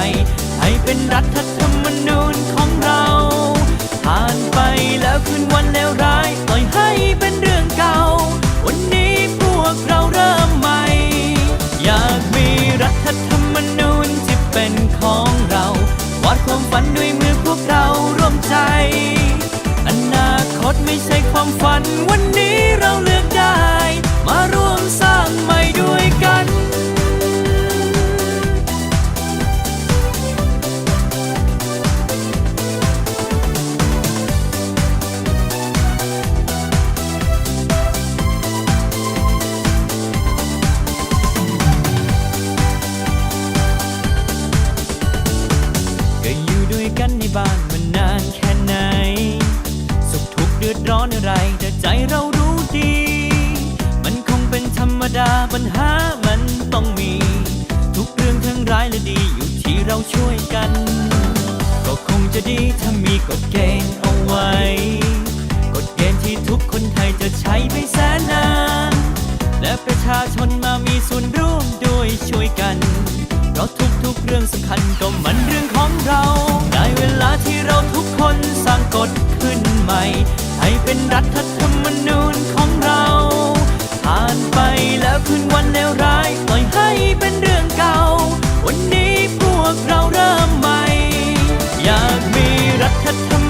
ม่ให้เป็นรัฐธรรมนูญของเรา ผ่านไปแล้วคืนวันแล้วร้ายปล่อยให้เป็นเรื่องเก่า วันนี้พวกเราเริ่มใหม่ อยากมีรัฐธรรมนูญที่เป็นของเราวาดความฝันด้วยมือพวกเราร่วมใจ อนาคตไม่ใช่ความฝันวัน ปัญหามันต้องมี ทุกเรื่องทั้งร้ายและดีอยู่ที่เราช่วยกัน ก็คงจะดีถ้ามีกฎเกณฑ์เอาไว้กฎเกณฑ์ที่ทุกคนไทยจะใช้ไปแสนนาน และประชาชนมามีส่วนร่วมด้วยช่วยกัน เพราะทุกๆเรื่องสำคัญก็มันเรื่องของเราได้เวลาที่เราทุกคนสร้างกฎขึ้นใหม่ให้เป็นรัฐธรรมนูญ คืนวันเลวร้ายปล่อยให้เป็นเรื่องเก่า วันนี้พวกเราเริ่มใหม่ อยากมีรัฐธรรม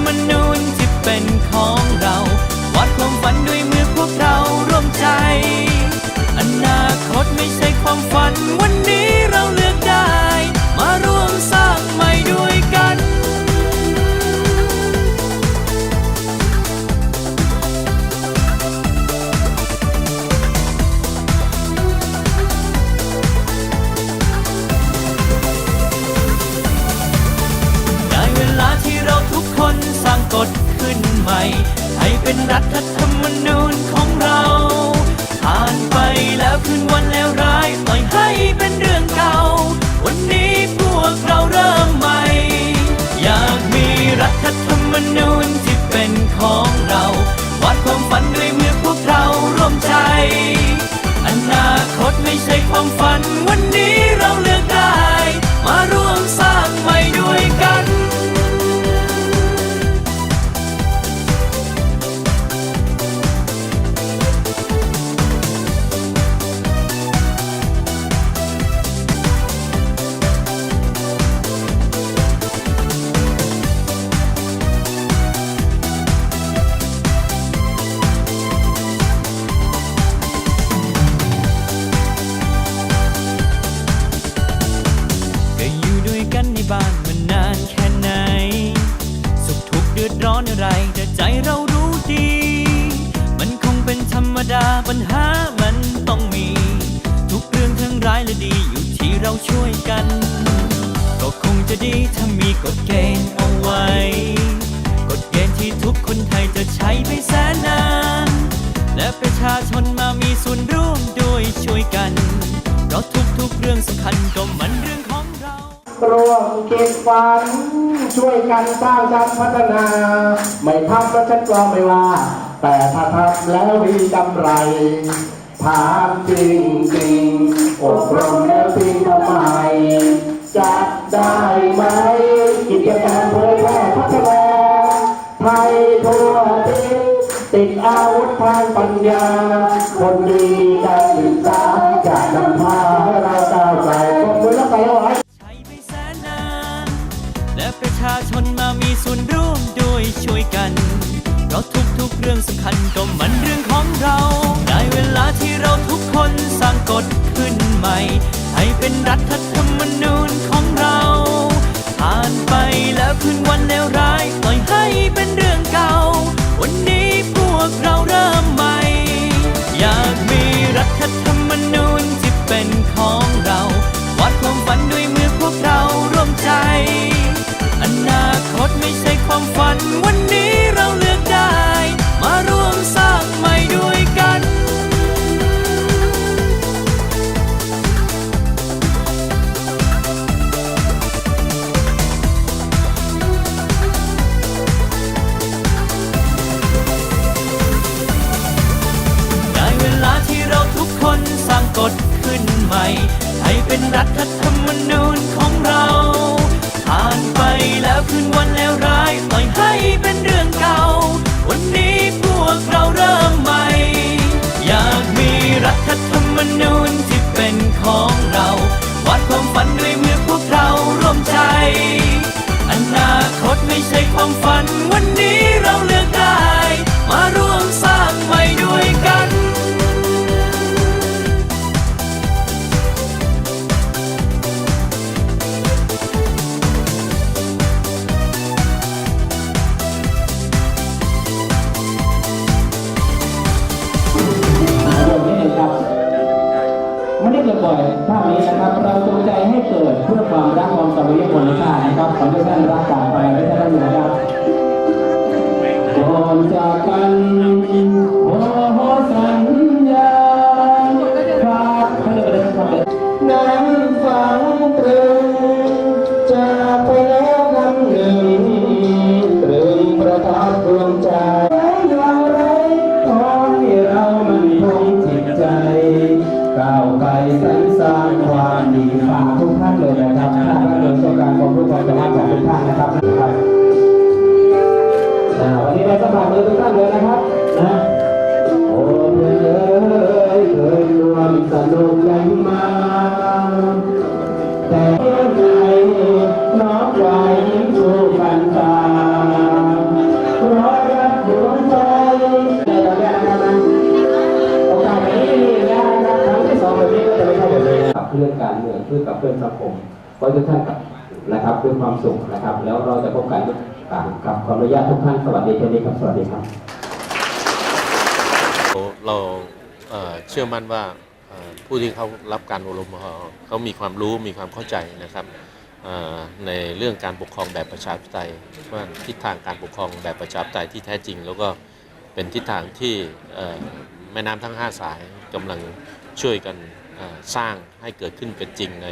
รัฐธรรมนูญของเรา ผ่านไปแล้วคืนวันแล้วร้ายปล่อยให้เป็นเรื่อง กฎเกณฑ์เอาไว้ กฎเกณฑ์ที่ทุกคนไทยจะใช้ไปแสนนาน และประชาชนมามีส่วนร่วมด้วยช่วยกัน เพราะทุกๆเรื่องสำคัญก็มันเรื่องของเราร่วมคิดฝัน ช่วยกันสร้างสรรค์พัฒนา ไม่ทำแล้วฉันก็ไม่ว่า แต่ถ้าทำแล้วมีกำไรถามจริงจริงอบรมแล้วจริงทำไมจัดได้ไหม จการเผยแพร่พัฒนาไทยทั่วทิศติดอาวุธทางปัญญา คนดีการศึกษาจะนำพาให้เราก้าวไกลขอบคุณและไปเอาไว้ใช้ไปแสนนานและประชาชนมามีส่วนร่วมด้วยช่วยกันเพราะทุกๆเรื่องสำคัญก็มันเรื่องของเรา ได้เวลาที่เราทุกคนสร้างกฎขึ้นใหม่ ให้เป็นรัฐธรรมนูญของ ผ่านไปแล้วคืนวันเลวร้ายปล่อยให้เป็นเรื่องเก่า วันนี้พวกเราเริ่มใหม่ อยากมีรัฐธรรมนูญที่เป็นของ ไม่ได้บ่อยภาพนี้นะครับ เราจงใจให้เกิดเพื่อความรักความสามัคคีคนชาตินะครับขอให้ท่านรักจากไปให้ท่านนะครับก่อนจากกัน กท่านเลยนะครับท่านก็เลยต้องการความรู้ความสามารถของทุกท่านนะครับนะครับวันนี้เราสมัครเลยทุกท่านเลยนะครับนะโอ้ยเอ้ยเคยรวมสนุกกันมาแต่เมื่อไหร่น้องวา พื่อกับเพื่อนสังคมขอให้ทุกท่านกับนะครับด้วยความสุขนะครับ แล้วเราจะพบกันกับขออนุญาตทุกท่านสวัสดีแค่นี้ครับสวัสดีครับเราเชื่อมั่นว่าผู้ที่เขารับการอบรมเขาเขามีความรู้มีความเข้าใจนะครับในเรื่องการปกครองแบบประชาธิปไตยว่าทิศทางการปกครองแบบประชาธิปไตยที่แท้จริง แล้วก็เป็นทิศทางที่แม่น้ำทั้ง 5 สายกำลังช่วยกัน สร้างให้เกิดขึ้นเป็นจริงใน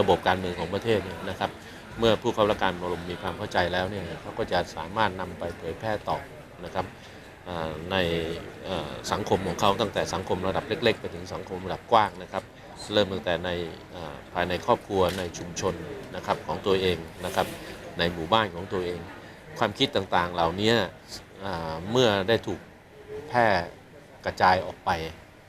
ระบบการเมืองของประเทศเนะครับ เมื่อผู้เข้ารับการอบรมมีความเข้าใจแล้วเนี่ยเขาก็จะสามารถนำไปเผยแพร่ต่อนะครับในสังคมของเขาตั้งแต่สังคมระดับเล็ก ๆ ไปถึงสังคมระดับกว้างนะครับ เริ่มตั้งแต่ในภายในครอบครัวในชุมชนนะครับของตัวเองนะครับในหมู่บ้านของตัวเอง ความคิดต่างๆเหล่านี้เมื่อได้ถูกแพร่กระจายออกไป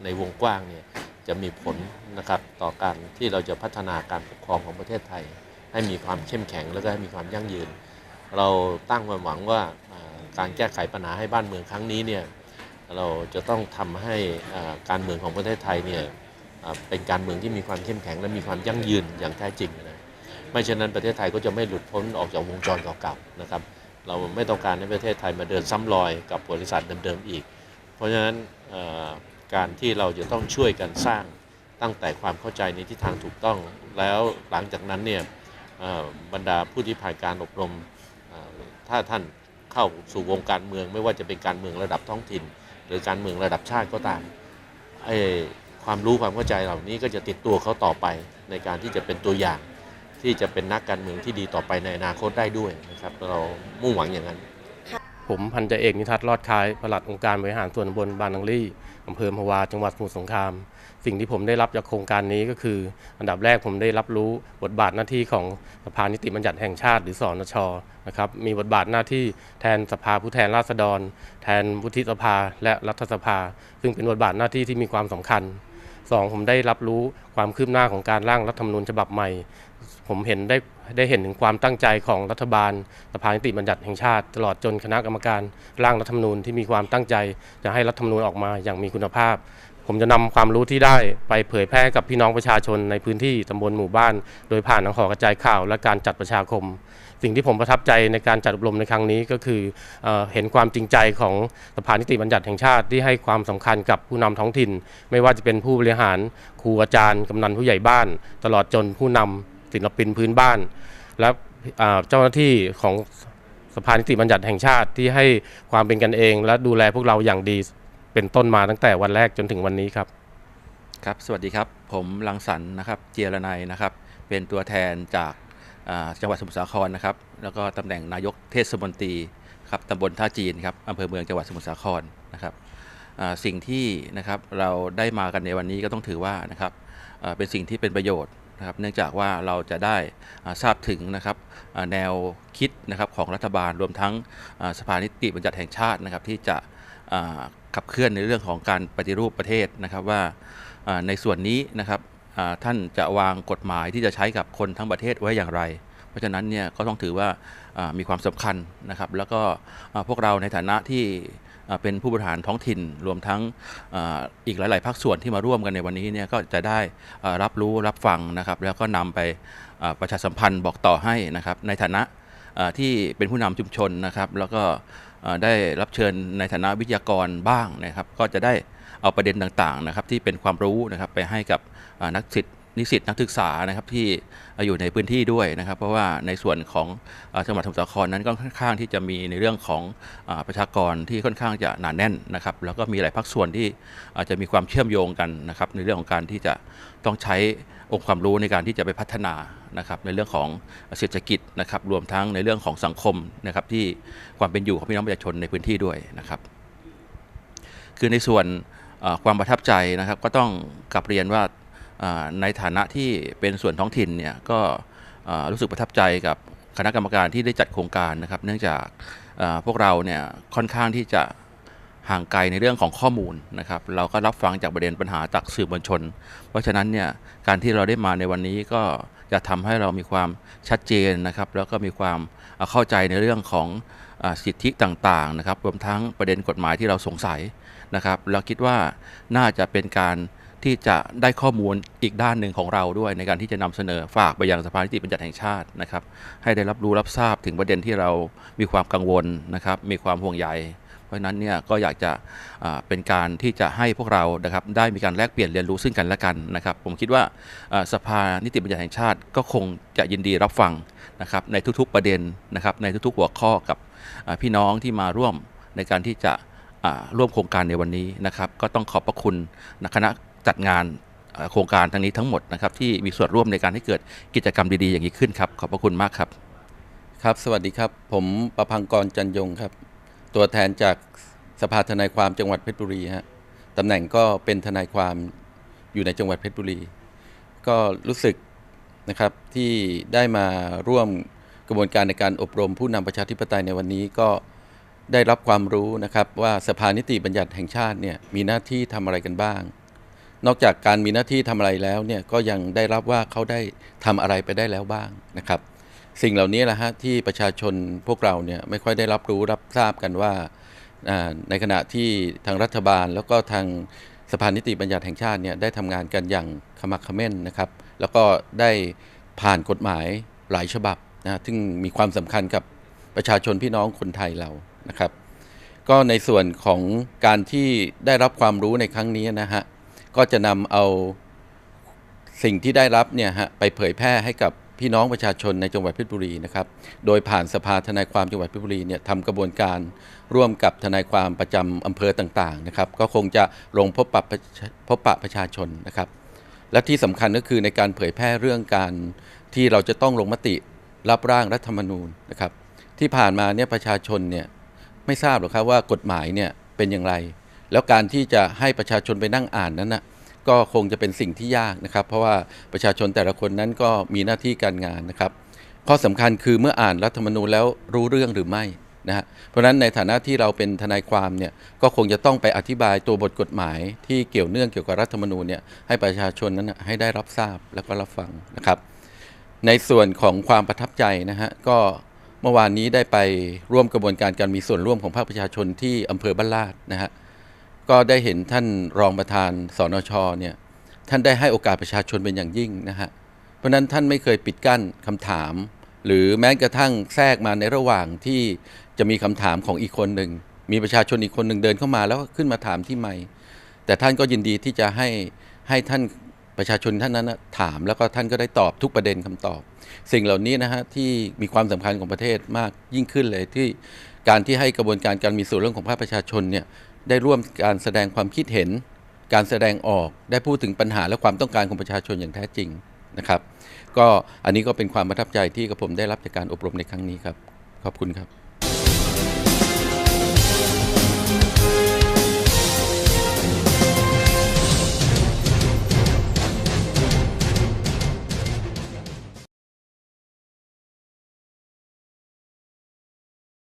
ในวงกว้างเนี่ย จะมีผลนะครับต่อการที่เราจะพัฒนาการปกครองของประเทศไทย ให้มีความเข้มแข็งแล้วก็ให้มีความยั่งยืน เราตั้งความหวังว่าการแก้ไขปัญหาให้บ้านเมืองครั้งนี้เนี่ยเราจะต้องทำให้การเมืองของประเทศไทยเนี่ยเป็นการเมืองที่มีความเข้มแข็งและมีความยั่งยืนอย่างแท้จริงนะไม่เช่นนั้นประเทศไทยก็จะไม่หลุดพ้นออกจากวงจรเก่าๆนะครับ เราไม่ต้องการให้ประเทศไทยมาเดินซ้ำรอยกับบริษัทเดิมๆอีก เพราะฉะนั้น การที่เราจะต้องช่วยกันสร้างตั้งแต่ความเข้าใจในทิศทางถูกต้อง แล้วหลังจากนั้นเนี่ยบรรดาผู้ที่ผ่านการอบรมถ้าท่านเข้าสู่วงการเมือง ไม่ว่าจะเป็นการเมืองระดับท้องถิ่น หรือการเมืองระดับชาติก็ตามไอ้ความรู้ความเข้าใจเหล่านี้ก็จะติดตัวเขาต่อไปในการที่จะเป็นตัวอย่างที่จะเป็นนักการเมืองที่ดีต่อไปในอนาคตได้ด้วยนะครับเรามุ่งหวังอย่างนั้น ผมพันจ่าเอกนิทัศน์รอดคายปลัดองค์การบริหารส่วนตำบลบานนังลี่อำเภอพะวาจังหวัดสมุทรสงคราม สิ่งที่ผมได้รับจากโครงการนี้ก็คือ อันดับแรกผมได้รับรู้บทบาทหน้าที่ของสภานิติบัญญัติแห่งชาติ หรือสอนชนะครับมีบทบาทหน้าที่แทนสภาผู้แทนราษฎร แทนวุฒิสภาและรัฐสภา ซึ่งเป็นบทบาทหน้าที่ที่มีความสำคัญสองผมได้รับรู้ความคืบหน้าของการร่างรัฐธรรมนูญฉบับใหม่ ผมเห็นได้ได้เห็นถึงความตั้งใจของรัฐบาลสภานิติบัญญัติแห่งชาติ ตลอดจนคณะกรรมการร่างรัฐธรรมนูญที่มีความตั้งใจจะให้รัฐธรรมนูญออกมาอย่างมีคุณภาพ ผมจะนำความรู้ที่ได้ไปเผยแพร่กับพี่น้องประชาชนในพื้นที่ตำบลหมู่บ้าน โดยผ่านทางหอกระจายข่าวและการจัดประชาคม สิ่งที่ผมประทับใจในการจัดอบรมในครั้งนี้ก็คือเอเห็นความจริงใจของสภานิติบัญญัติแห่งชาติที่ให้ความสำคัญกับผู้นำท้องถิ่น ไม่ว่าจะเป็นผู้บริหารครูอาจารย์กำนันผู้ใหญ่บ้าน ตลอดจนผู้นำ ศิลปินพื้นบ้าน และเจ้าหน้าที่ของสภานิติบัญญัติแห่งชาติที่ให้ความเป็นกันเอง และดูแลพวกเราอย่างดีเป็นต้นมาตั้งแต่วันแรกจนถึงวันนี้ครับ ครับ สวัสดีครับ ผมลังสรรนะครับเจียรนัยนะครับ เป็นตัวแทนจากจังหวัดสมุทรสาครนะครับ แล้วก็ตำแหน่งนายกเทศมนตรีครับตำบลท่าจีนครับอำเภอเมืองจังหวัดสมุทรสาครนะครับสิ่งที่นะครับเราได้มากันในวันนี้ก็ต้องถือว่านะครับเป็นสิ่งที่เป็นประโยชน์ นะครับเนื่องจากว่าเราจะได้ทราบถึงนะครับแนวคิดนะครับของรัฐบาลรวมทั้งสภานิติบัญญัติแห่งชาตินะครับที่จะขับเคลื่อนในเรื่องของการปฏิรูปประเทศนะครับว่าในส่วนนี้นะครับท่านจะวางกฎหมายที่จะใช้กับคนทั้งประเทศไว้อย่างไร เพราะฉะนั้นเนี่ยก็ต้องถือว่ามีความสำคัญนะครับ แล้วก็พวกเราในฐานะที่ เป็นผู้บริหารท้องถิ่น รวมทั้งอีกหลาย ๆ ภาคส่วนที่มาร่วมกันในวันนี้เนี่ยก็จะได้รับรู้รับฟังนะครับ แล้วก็นำไปประชาสัมพันธ์บอกต่อให้นะครับ ในฐานะที่เป็นผู้นำชุมชนนะครับ แล้วก็ได้รับเชิญในฐานะวิทยากรบ้างนะครับ ก็จะได้เอาประเด็นต่าง ๆ นะครับ ที่เป็นความรู้นะครับไปให้กับนักศิษย์ นิสิตนักศึกษานะครับที่อยู่ในพื้นที่ด้วยนะครับ เพราะว่าในส่วนของจังหวัดสมุทรสาครนั้นก็ค่อนข้างที่จะมีในเรื่องของอประชากรที่ค่อนข้างจะหนาแน่นนะครับ แล้วก็มีหลายภาคส่วนที่อาจจะมีความเชื่อมโยงกันนะครับในเรื่องของการที่จะต้องใช้องค์ความรู้ในการที่จะไปพัฒนานะครับในเรื่องของเศรษฐกิจนะครับรวมทั้งในเรื่องของสังคมนะครับที่ความเป็นอยู่ของพี่น้องประชาชนในพื้นที่ด้วยนะครับ คือในส่วนความประทับใจนะครับ ก็ต้องกลับเรียนว่า ในฐานะที่เป็นส่วนท้องถิ่นเนี่ยก็รู้สึกประทับใจกับคณะกรรมการที่ได้จัดโครงการนะครับ เนื่องจากพวกเราเนี่ยค่อนข้างที่จะห่างไกลในเรื่องของข้อมูลนะครับ เราก็รับฟังจากประเด็นปัญหาจากสื่อมวลชน เพราะฉะนั้นเนี่ยการที่เราได้มาในวันนี้ก็จะทำให้เรามีความชัดเจนนะครับ แล้วก็มีความเข้าใจในเรื่องของอสิทธิต่างๆนะครับรวมทั้งประเด็นกฎหมายที่เราสงสัยนะครับแล้วคิดว่าน่าจะเป็นการ ที่จะได้ข้อมูลอีกด้านหนึ่งของเราด้วย ในการที่จะนำเสนอฝากไปยังสภานิติบัญญัติแห่งชาตินะครับ ให้ได้รับรู้รับทราบถึงประเด็นที่เรามีความกังวลนะครับ มีความห่วงใยเพราะฉะนั้นเนี่ยก็อยากจะเป็นการที่จะให้พวกเรานะครับได้มีการแลกเปลี่ยนเรียนรู้ซึ่งกันและกันนะครับ ผมคิดว่าสภานิติบัญญัติแห่งชาติ ก็คงจะยินดีรับฟังนะครับในทุกๆประเด็นนะครับในทุกๆหัวข้อกับพี่น้องที่มาร่วมในการที่จะร่วมโครงการในวันนี้นะครับ ก็ต้องขอบพระคุณคณะ จัดงานโครงการทั้งนี้ทั้งหมดนะครับที่มีส่วนร่วมในการให้เกิดกิจกรรมดีๆอย่างนี้ขึ้นครับขอบพระคุณมากครับครับ สวัสดีครับ ผมประพังกรจันยงครับ ตัวแทนจากสภาทนายความจังหวัดเพชรบุรีฮะตำแหน่งก็เป็นทนายความอยู่ในจังหวัดเพชรบุรี ก็รู้สึกนะครับที่ได้มาร่วมกระบวนการในการอบรมผู้นำประชาธิปไตยในวันนี้ก็ได้รับความรู้นะครับว่าสภานิติบัญญัติแห่งชาติเนี่ยมีหน้าที่ทำอะไรกันบ้าง นอกจากการมีหน้าที่ทำอะไรแล้วเนี่ยก็ยังได้รับว่าเขาได้ทำอะไรไปได้แล้วบ้างนะครับ สิ่งเหล่านี้แหละฮะที่ประชาชนพวกเราเนี่ยไม่ค่อยได้รับรู้รับทราบกันว่าในขณะที่ทางรัฐบาล แล้วก็ทางสภานิติบัญญัติแห่งชาติเนี่ยได้ทำงานกันอย่างขมักเขม้นนะครับ แล้วก็ได้ผ่านกฎหมายหลายฉบับนะซึ่งมีความสำคัญกับประชาชนพี่น้องคนไทยเรานะครับ ก็ในส่วนของการที่ได้รับความรู้ในครั้งนี้นะฮะ ก็จะนำเอาสิ่งที่ได้รับเนี่ยฮะไปเผยแพร่ให้กับพี่น้องประชาชนในจังหวัดเพชรบุรีนะครับ โดยผ่านสภาทนายความจังหวัดเพชรบุรีเนี่ยทำกระบวนการร่วมกับทนายความประจำอำเภอต่างๆนะครับ ก็คงจะลงพบปะประชาพบปะประชาชนนะครับ และที่สำคัญก็คือในการเผยแพร่เรื่องการที่เราจะต้องลงมติรับร่างรัฐธรรมนูญนะครับ ที่ผ่านมาเนี่ยประชาชนเนี่ยไม่ทราบหรอกครับว่ากฎหมายเนี่ยเป็นอย่างไร แล้วการที่จะให้ประชาชนไปนั่งอ่านนั้นนะก็คงจะเป็นสิ่งที่ยากนะครับ เพราะว่าประชาชนแต่ละคนนั้นก็มีหน้าที่การงานนะครับ ข้อสำคัญคือเมื่ออ่านรัฐธรรมนูญแล้วรู้เรื่องหรือไม่นะฮะเพราะฉะนั้นในฐานะที่เราเป็นทนายความเนี่ยก็คงจะต้องไปอธิบายตัวบทกฎหมาย ที่เกี่ยวเนื่องเกี่ยวกับรัฐธรรมนูญเนี่ยให้ประชาชนนั้นนะให้ได้รับทราบแล้วก็รับฟังนะครับ ในส่วนของความประทับใจนะฮะก็เมื่อวานนี้ได้ไปร่วมกระบวนการการมีส่วนร่วมของภาคประชาชนที่อำเภอบ้านลาดนะฮะ ก็ได้เห็นท่านรองประธานสนชเนี่ยท่านได้ให้โอกาสประชาชนเป็นอย่างยิ่งนะฮะเพราะนั้นท่านไม่เคยปิดกั้นคำถาม หรือแม้กระทั่งแทรกมาในระหว่างที่จะมีคำถามของอีกคนหนึ่งมีประชาชนอีกคนหนึ่งเดินเข้ามาแล้วก็ขึ้นมาถามที่ไมค์แต่ท่านก็ยินดีที่จะให้ให้ท่านประชาชนท่านนั้นถาม แล้วก็ท่านก็ได้ตอบทุกประเด็นคำตอบ สิ่งเหล่านี้นะฮะที่มีความสำคัญของประเทศมากยิ่งขึ้นเลยที่การที่ให้กระบวนการการมีส่วนร่วมของภาคประชาชนเนี่ย ได้ร่วมการแสดงความคิดเห็น การแสดงออกได้พูดถึงปัญหาและความต้องการของประชาชนอย่างแท้จริงนะครับ ก็อันนี้ก็เป็นความประทับใจที่กระผมได้รับจากการอบรมในครั้งนี้ครับ ขอบคุณครับ